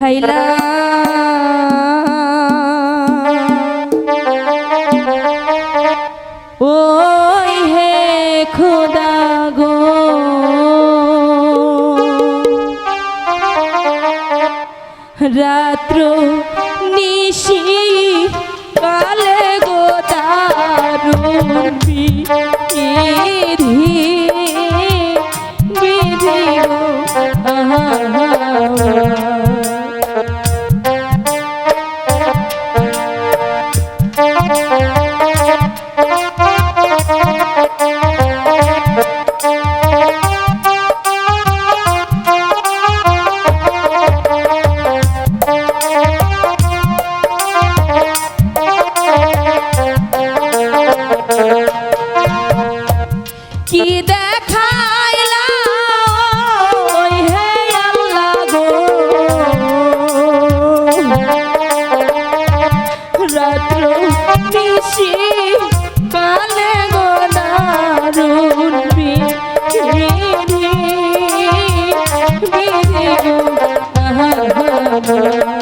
খাইলা ওই হে খুদা গো Thank you.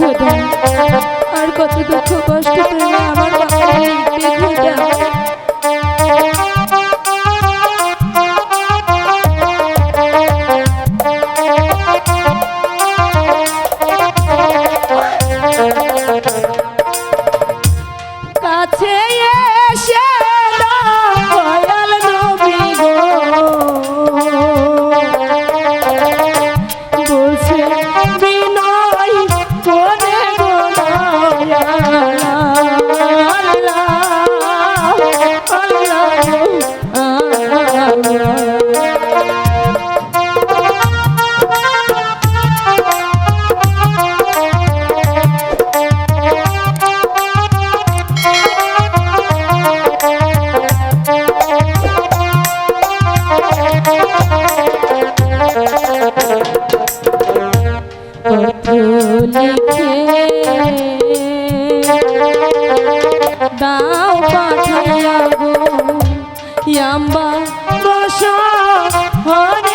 খোদা আর কত দুঃখ কষ্ট আমার বাবা দেখে যাও ইয়াম্বা বসা হরে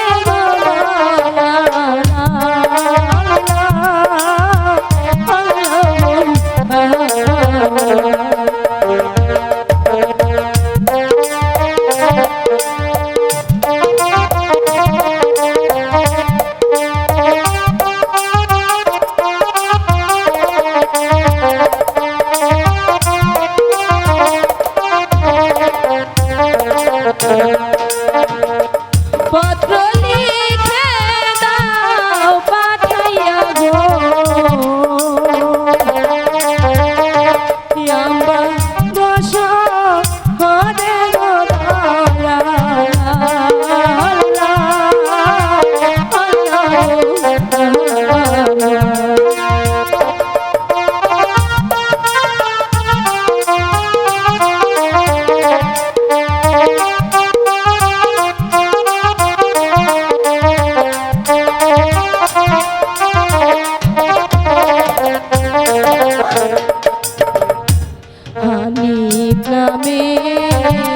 Música